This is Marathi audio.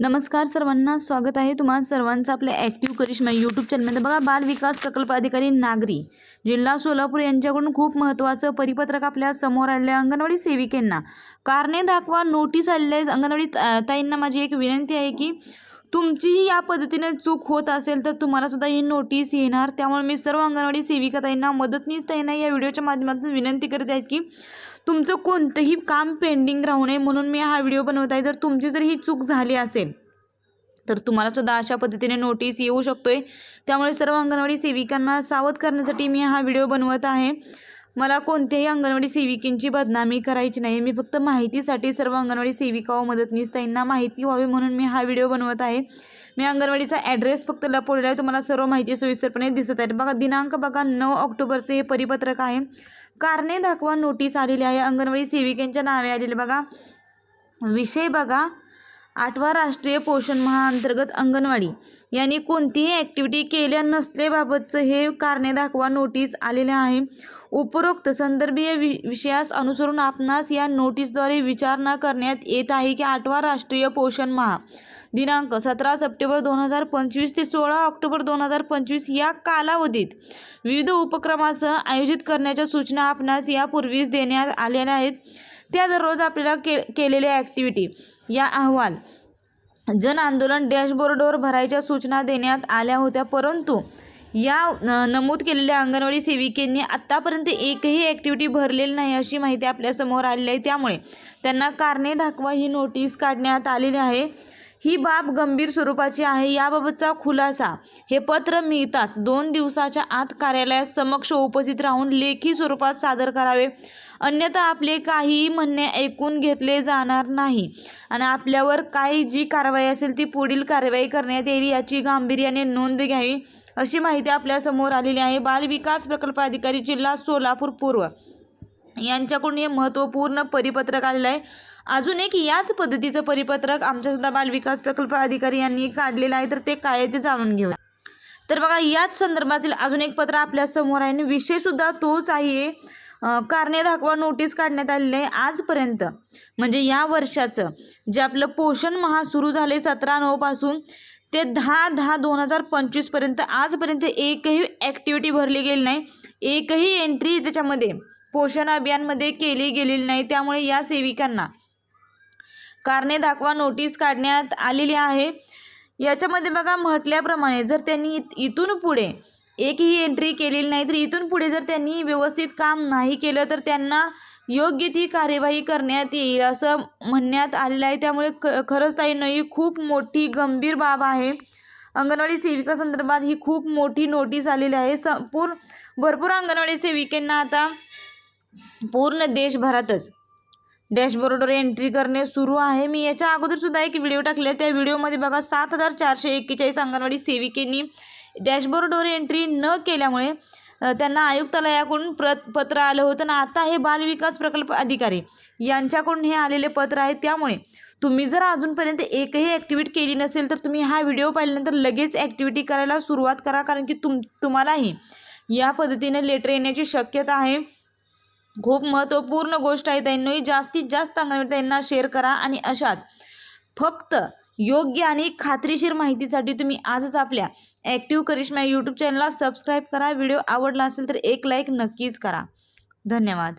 नमस्कार सर्वांना स्वागत आहे तुम्हाला सर्वांचं आपल्या ॲक्टिव्ह करिश्मा यूट्यूब चॅनलमध्ये बघा बाल विकास प्रकल्प अधिकारी नागरी जिल्हा सोलापूर यांच्याकडून खूप महत्त्वाचं परिपत्रक आपल्यासमोर आलेलं आहे अंगणवाडी सेविकेंना. कारणे दाखवा नोटीस आलेले आहे. अंगणवाडी ताईंना माझी एक विनंती आहे की तुमचीही या पद्धतीने चूक होत असेल तर तुम्हाला सुद्धा ही नोटीस येणार. त्यामुळे मी सर्व अंगणवाडी सेविकाताईंना मदतनीस ताईंना या व्हिडिओच्या माध्यमातून विनंती करत आहेत की तुमचं कोणतंही काम पेंडिंग राहू नये म्हणून मी हा व्हिडिओ बनवत आहे. जर तुमची जर ही चूक झाली असेल तर तुम्हाला सुद्धा अशा पद्धतीने नोटीस येऊ शकतोय. त्यामुळे सर्व अंगणवाडी सेविकांना सावध करण्यासाठी मी हा व्हिडिओ बनवत आहे. मला कोणत्याही अंगणवाडी सेविकेंची बदनामी करायची नाही. मी फक्त माहितीसाठी सर्व अंगणवाडी सेविका व मदतनीस त्यांना माहिती व्हावी म्हणून मी हा व्हिडिओ बनवत आहे. मी अंगणवाडीचा ॲड्रेस फक्त लपवलेला आहे. तुम्हाला सर्व माहिती सोयीस्करपणे दिसत आहे बघा दिनांक बघा नऊ ऑक्टोबरचे हे परिपत्रक आहे. कारणे दाखवा नोटीस आलेली आहे. अंगणवाडी सेविकेंच्या नावे आलेले बघा. विषय बघा. आठवा राष्ट्रीय पोषण महाअंतर्गत अंगणवाडी. यांनी कोणतीही ॲक्टिव्हिटी केल्या नसल्याबाबतचं हे कारणे दाखवा नोटीस आलेले आहे. उपरोक्त संदर्भीय वि विषयास अनुसरून आपणास या नोटीसद्वारे विचारणा करण्यात येत आहे की आठवा राष्ट्रीय पोषण महा. दिनांक सतरा सप्टेंबर दोन हजार पंचवीस ते सोळा ऑक्टोबर दोन हजार पंचवीस या कालावधीत विविध उपक्रमासह आयोजित करण्याच्या सूचना आपणास यापूर्वीच देण्यात आलेल्या आहेत. त्या दररोज आपल्याला के केलेल्या ॲक्टिव्हिटी या अहवाल जन आंदोलन डॅशबोर्डवर भरायच्या सूचना देण्यात आल्या होत्या परंतु या नमूद केलेल्या अंगणवाडी सेविकेंनी आत्तापर्यंत एकही ॲक्टिव्हिटी भरलेली नाही अशी माहिती आपल्यासमोर आलेली आहे. त्यामुळे त्यांना कारणे दाखवा ही नोटीस काढण्यात आलेली आहे. ही बाब गंभीर स्वरूपाची आहे. याबाबतचा खुलासा हे पत्र मिळताच दोन दिवसाच्या आत कार्यालयात समक्ष उपस्थित राहून लेखी स्वरूपात सादर करावे. अन्यथा आपले काहीही म्हणणे ऐकून घेतले जाणार नाही. आणि आपल्यावर काही जी कारवाई असेल ती पुढील कारवाई करण्यात येईल याची गांभीर्याने नोंद घ्यावी अशी माहिती आपल्यासमोर आलेली आहे. बालविकास प्रकल्प अधिकारी जिल्हा सोलापूर पूर्व यांच्याकडून हे महत्त्वपूर्ण परिपत्रक आलेलं आहे अजून एक याच पद्धतीचं परिपत्रक आमच्यासुद्धा बालविकास प्रकल्प अधिकारी यांनी काढलेलं आहे तर ते काय ते जाणून घेऊया. तर बघा याच संदर्भातील अजून एक पत्र आपल्यासमोर आहे आणि विषयसुद्धा तोच आहे. कारणे दाखवा नोटीस काढण्यात आलेली आहे आजपर्यंत. म्हणजे या वर्षाचं जे आपलं पोषण महा सुरू झाले सतरा नऊपासून ते दहा दहा दोन हजार पंचवीसपर्यंत आजपर्यंत एकही ॲक्टिव्हिटी भरली गेली नाही. एकही एंट्री त्याच्यामध्ये पोषण अभियानमध्ये केली गेलेली नाही त्यामुळे या सेविकांना कारणे दाखवा नोटीस काढण्यात आलेली आहे. याच्यामध्ये बघा म्हटल्याप्रमाणे जर त्यांनी इथून पुढे एकही एंट्री केलेली नाही तर इथून पुढे जर त्यांनी व्यवस्थित काम नाही केलं तर त्यांना योग्य ती कार्यवाही करण्यात येईल असं म्हणण्यात आलेलं आहे. त्यामुळे ख खरंच ताईंनो ही खूप मोठी गंभीर बाब आहे. अंगणवाडी सेविका संदर्भात ही खूप मोठी नोटीस आलेली आहे. संपूर्ण भरपूर अंगणवाडी सेविकांना आता पूर्ण देशभरातच. डॅशबोर्डवर एंट्री करणे सुरू आहे. मी याच्या अगोदर सुद्धा एक व्हिडिओ टाकले त्या व्हिडिओमध्ये बघा सात हजार चारशे एक्केचाळीस अंगणवाडी सेविकेनी डॅशबोर्डवर एंट्री न केल्यामुळे त्यांना आयुक्तालयाकडून प्रत पत्र आलं होतं. आणि आता हे बालविकास प्रकल्प अधिकारी यांच्याकडून हे आलेले पत्र आहे. त्यामुळे तुम्ही जर अजूनपर्यंत एकही ॲक्टिव्हिटी केली नसेल तर तुम्ही हा व्हिडिओ पाहिल्यानंतर लगेच ॲक्टिव्हिटी करायला सुरुवात करा. कारण की तुम तुम्हालाही या पद्धतीने लेटर येण्याची शक्यता आहे. खूप महत्त्वपूर्ण गोष्ट आहे त्यांनी. जास्तीत जास्त अंगणवाडी त्यांना शेअर करा आणि अशाच. फक्त योग्य आणि खात्रीशीर माहितीसाठी तुम्ही आजच आपल्या ॲक्टिव्ह करिश्मा यूट्यूब चॅनलला सबस्क्राईब करा. व्हिडिओ आवडला असेल तर एक लाईक नक्कीच करा. धन्यवाद.